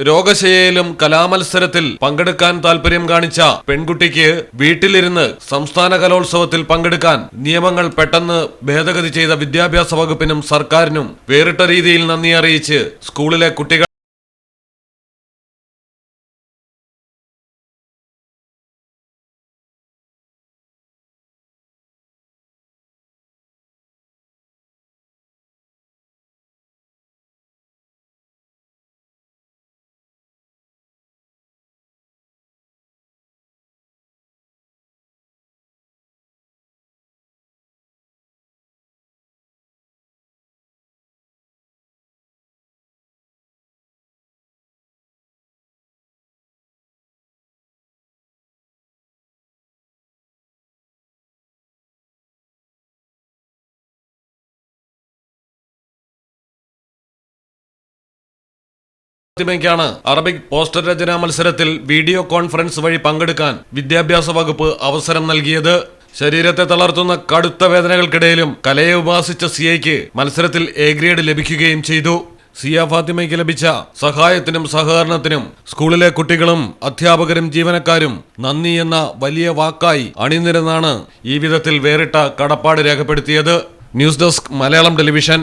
രോഗശയയിലും കലാമത്സരത്തിൽ പങ്കെടുക്കാൻ താല്പര്യം കാണിച്ച പെൺകുട്ടിക്ക് വീട്ടിലിരുന്ന് സംസ്ഥാന കലോത്സവത്തിൽ പങ്കെടുക്കാൻ നിയമങ്ങൾ പെട്ടെന്ന് ഭേദഗതി ചെയ്ത വിദ്യാഭ്യാസ വകുപ്പിനും സർക്കാരിനും വേറിട്ട രീതിയിൽ നന്ദി അറിയിച്ച് സ്കൂളിലെ കുട്ടികൾ ഫാത്തിമയ്ക്കാണ് അറബിക് പോസ്റ്റർ രചനാ മത്സരത്തിൽ വീഡിയോ കോൺഫറൻസ് വഴി പങ്കെടുക്കാൻ വിദ്യാഭ്യാസ വകുപ്പ് അവസരം നൽകിയത്. ശരീരത്തെ തളർത്തുന്ന കടുത്ത വേദനകൾക്കിടയിലും കലയെ ഉപാസിച്ച സിയയ്ക്ക് മത്സരത്തിൽ എ ഗ്രേഡ് ലഭിക്കുകയും ചെയ്തു. സിയ ഫാത്തിമയ്ക്ക് ലഭിച്ച സഹായത്തിനും സഹകരണത്തിനും സ്കൂളിലെ കുട്ടികളും അധ്യാപകരും ജീവനക്കാരും നന്ദി എന്ന വലിയ വാക്കായി അണിനിരന്നാണ് ഈ വിധത്തിൽ വേറിട്ട കടപ്പാട് രേഖപ്പെടുത്തിയത്. News desk Malayalam television.